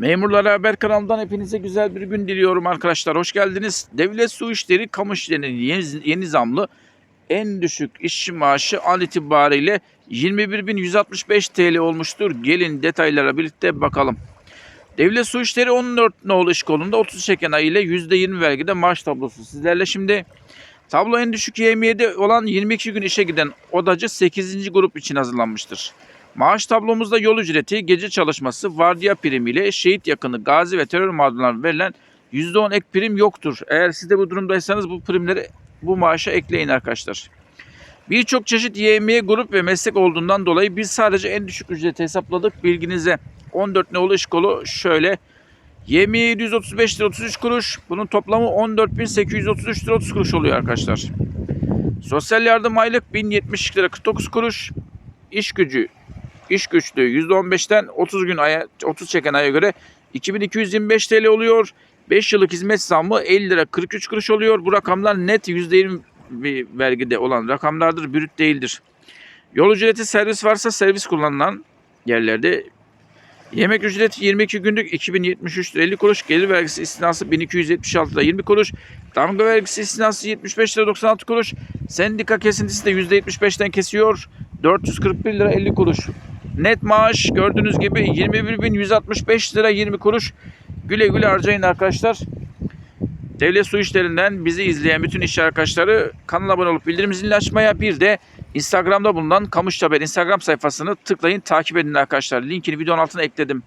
Memurlara Haber kanalından hepinize güzel bir gün diliyorum arkadaşlar. Hoş geldiniz. Devlet Su İşleri Kamu İşleri'nin yeni, yeni zamlı en düşük işçi maaşı an itibariyle 21.165 TL olmuştur. Gelin detaylara birlikte bakalım. Devlet Su İşleri 14 nolu iş kolunda 30 çeken ay ile %20 vergide maaş tablosu sizlerle şimdi. Tablo en düşük YMY'de olan 22 gün işe giden odacı 8. grup için hazırlanmıştır. Maaş tablomuzda yol ücreti, gece çalışması, vardiya primiyle şehit yakını, gazi ve terör mağdurlarına verilen %10 ek prim yoktur. Eğer siz de bu durumdaysanız bu primleri bu maaşa ekleyin arkadaşlar. Birçok çeşit YMY grup ve meslek olduğundan dolayı biz sadece en düşük ücreti hesapladık bilginize. 14 nolu iş kolu şöyle. YMY 735 lira 33 kuruş. Bunun toplamı 14.833 lira 30 kuruş oluyor arkadaşlar. Sosyal yardım aylık 1070 lira 49 kuruş. İş gücü iş güçlüğü %15'ten 30 gün aya 30 çeken aya göre 2225 TL oluyor. 5 yıllık hizmet zammı 50 lira 43 kuruş oluyor. Bu rakamlar net %20 bir vergide olan rakamlardır. Brüt değildir. Yol ücreti servis varsa servis kullanılan yerlerde Yemek ücreti 22 günlük 2073 lira 50 kuruş. Gelir vergisi istinası 1276 lira 20 kuruş. Damga vergisi istinası 75 lira 96 kuruş. Sendika kesintisi de %75'ten kesiyor. 441 lira 50 kuruş. Net maaş gördüğünüz gibi 21.165 lira 20 kuruş. Güle güle harcayın arkadaşlar. Devlet Su İşleri'nden bizi izleyen bütün iş arkadaşları kanala abone olup bildirim zilini açmaya bir de Instagram'da bulunan Kamuş Haber Instagram sayfasını tıklayın takip edin arkadaşlar. Linkini videonun altına ekledim.